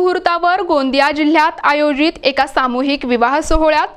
मुहूर्तावर गोंदिया जिल्ह्यात आयोजित एका सामूहिक विवाह सोहळ्यात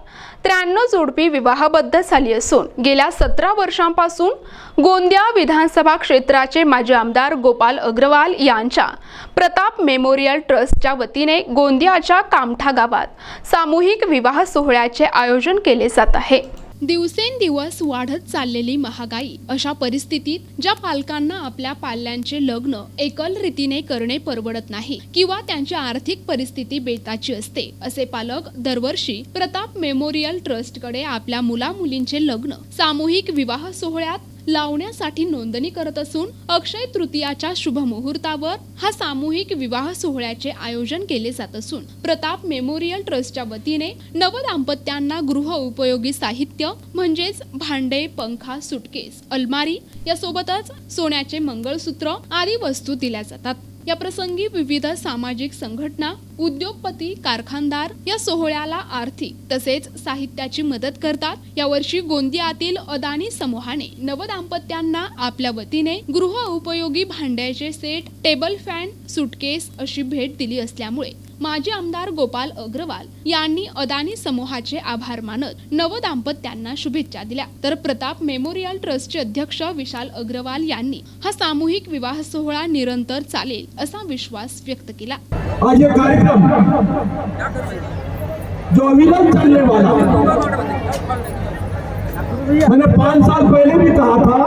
त्र्याण्णव जोडपी विवाहबद्ध झाली असून गेल्या सतरा वर्षांपासून गोंदिया विधानसभा क्षेत्राचे माजी आमदार गोपाल अग्रवाल यांच्या प्रताप मेमोरियल ट्रस्टच्या वतीने गोंदियाच्या कामठा गावात सामूहिक विवाह सोहळ्याचे आयोजन केले जात आहे. दिवसेंदिवस वाढत चाललेली महागाई अशा परिस्थितीत ज्या पालकांना आपल्या पाल्यांचे लग्न एकल रीतीने करणे परवडत नाही किंवा त्यांची आर्थिक परिस्थिती बेताची असते असे पालक दरवर्षी प्रताप मेमोरियल ट्रस्टकडे आपल्या मुला मुलींचे लग्न सामूहिक विवाह सोहळ्यात लावण्यासाठी नोंदणी करत असून अक्षय तृतीयाच्या शुभ मुहूर्तावर हा सामूहिक विवाह सोहळ्याचे आयोजन केले जात असून प्रताप मेमोरियल ट्रस्टच्या वतीने नवदाम्पत्यांना गृह उपयोगी साहित्य म्हणजेच भांडे पंखा सुटकेस अलमारी यासोबतच सोन्याचे मंगळसूत्र आदी वस्तू दिल्या जातात. या प्रसंगी विविध सामाजिक संघटना उद्योगपती कारखानदार या सोहळ्याला आर्थिक तसेच साहित्याची मदत करतात. यावर्षी गोंदियातील अदानी समूहाने नवदाम्पत्यांना आपल्या वतीने गृह उपयोगी भांड्याचे सेट टेबल फॅन सुटकेस अशी भेट दिली असल्यामुळे माजी आमदार गोपाल अग्रवाल यांनी अदानी समूहाचे आभार मानत नवदाम्पत्यांना शुभेच्छा दिल्या. तर प्रताप मेमोरियल ट्रस्टचे अध्यक्ष विशाल अग्रवाल यांनी हा सामूहिक विवाह सोहळा निरंतर चालेल असा विश्वास व्यक्त केला. आज ये कार्यक्रम जो अविरत चलने वाला मैंने पांच साल पहले भी कहा था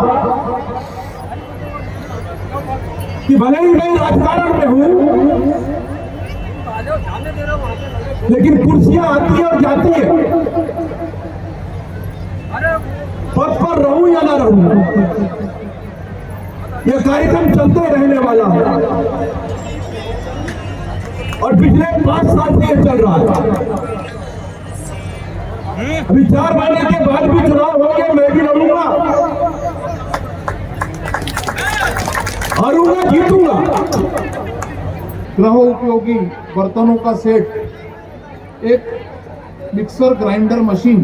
कि भले ही मैं राजकारण में हूं लेकिन कुर्सियाँ आती है और जाती है। पद पर रहूँ या ना रहूँ यह कार्यक्रम चलते रहने वाला है। और पिछले पाँच साल से ये चल रहा है। अभी चार महीने के बाद भी चुनाव होंगे मैं भी लड़ूँगा। हारूँगा जीतूँगा। गृह उपयोगी बर्तनों का सेट, एक मिक्सर ग्राइंडर मशीन,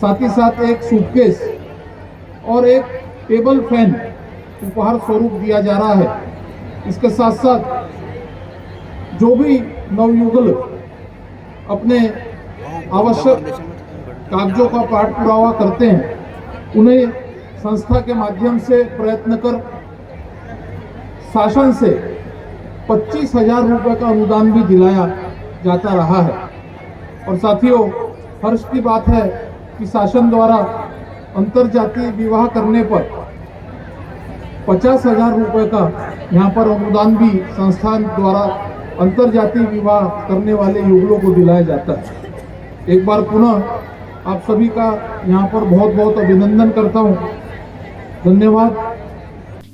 साथ ही साथ एक सूटकेस और एक टेबल फ़ैन उपहार स्वरूप दिया जा रहा है। इसके साथ साथ जो भी नवयुगल अपने आवश्यक कागजों का पाठ पुरावा करते हैं, उन्हें संस्था के माध्यम से प्रयत्न कर शासन से पच्चीस हज़ार रुपये का अनुदान भी दिलाया जाता रहा है। और साथियों, हर्ष की बात है कि शासन द्वारा अंतर्जातीय विवाह करने पर पचास हज़ार रुपये का यहाँ पर अनुदान भी संस्थान द्वारा अंतर्जातीय विवाह करने वाले युगलों को दिलाया जाता है। एक बार पुनः आप सभी का यहाँ पर बहुत बहुत अभिनंदन करता हूँ। धन्यवाद।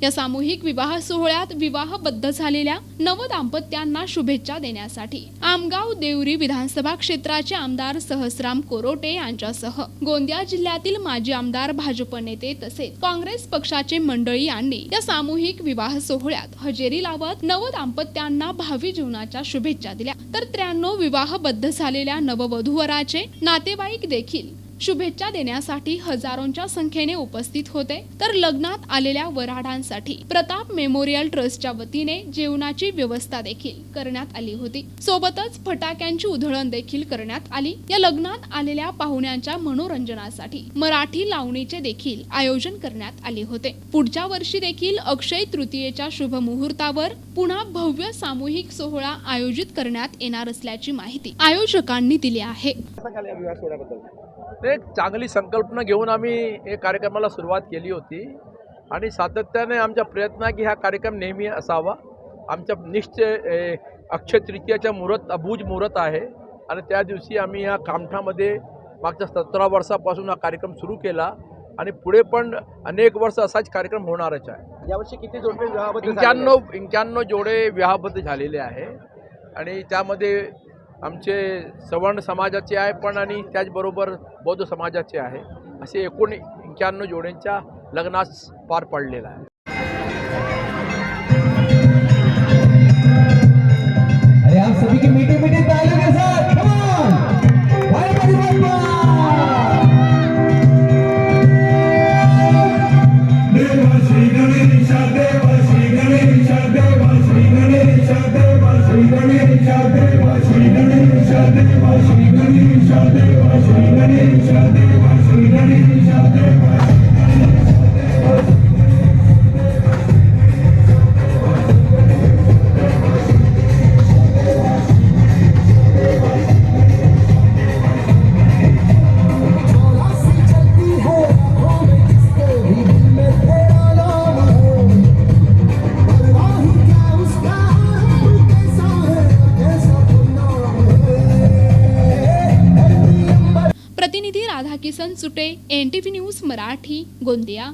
या सामूहिक विवाह सोहळ्यात विवाहबद्ध झालेल्या नवदाम्पत्यांना शुभेच्छा देण्यासाठी आमगाव देवरी विधानसभा क्षेत्राचे आमदार सहस्राम कोरोटे यांच्यासह गोंदिया जिल्ह्यातील माजी आमदार भाजप नेते तसेच काँग्रेस पक्षाचे मंडळी यांनी या सामूहिक विवाह सोहळ्यात हजेरी लावत नवदाम्पत्यांना भावी जीवनाच्या शुभेच्छा दिल्या. तर त्र्याण्णव विवाहबद्ध झालेल्या नववधूवराचे नातेवाईक देखील शुभेच्छा देण्यासाठी हजारोंच्या संख्येने उपस्थित होते. तर लग्नात आलेल्या वराडांसाठी प्रताप मेमोरियल ट्रस्टच्या वतीने जेवणाची व्यवस्था देखील करण्यात आली होती. सोबतच फटाक्यांची उधळण देखील करण्यात आली. या लग्नात आलेल्या पाहुण्यांच्या मनोरंजनासाठी मराठी लावणीचे देखील आयोजन करण्यात आले होते. पुढच्या वर्षी देखील अक्षय तृतीयेच्या शुभ मुहूर्तावर पुन्हा भव्य सामूहिक सोहळा आयोजित करण्यात येणार असल्याची माहिती आयोजकांनी दिली आहे. एक चांगली संकल्पना घेऊन आम्ही हे कार्यक्रमाला सुरुवात केली होती. आणि सातत्याने आमचा प्रयत्न आहे की हा कार्यक्रम नेहमी असावा. आमच्या निश्चय अक्षय तृतीयाच्या मुहूर्त अबूज मुहूर्त आहे. आणि त्या दिवशी आम्ही या कामठामध्ये मागच्या सतरा वर्षापासून हा कार्यक्रम सुरू केला. आणि पुढे पण अनेक वर्ष असाच कार्यक्रम होणारच आहे. यावर्षी किती जोडपे विवाहाबद्ध झालेले एक्क्याण्णव एक्क्याण्णव जोडे विवाहबद्ध झालेले आहे. आणि त्यामध्ये आमचे सवर्ण समाजाचे आहे पण आणि त्याचबरोबर बौद्ध समाजाचे आहे. असे एकूण एक्क्याण्णव जोड्यांच्या लग्नास पार पडलेला आहे. अरे आप सभी की मीठी मीठी तालियों के साथ Shri Ganesha Deva Shri Ganesha Deva Shri Ganesha Deva प्रतिनिधी Radhakisan Sute N T V news Marathi Gondia.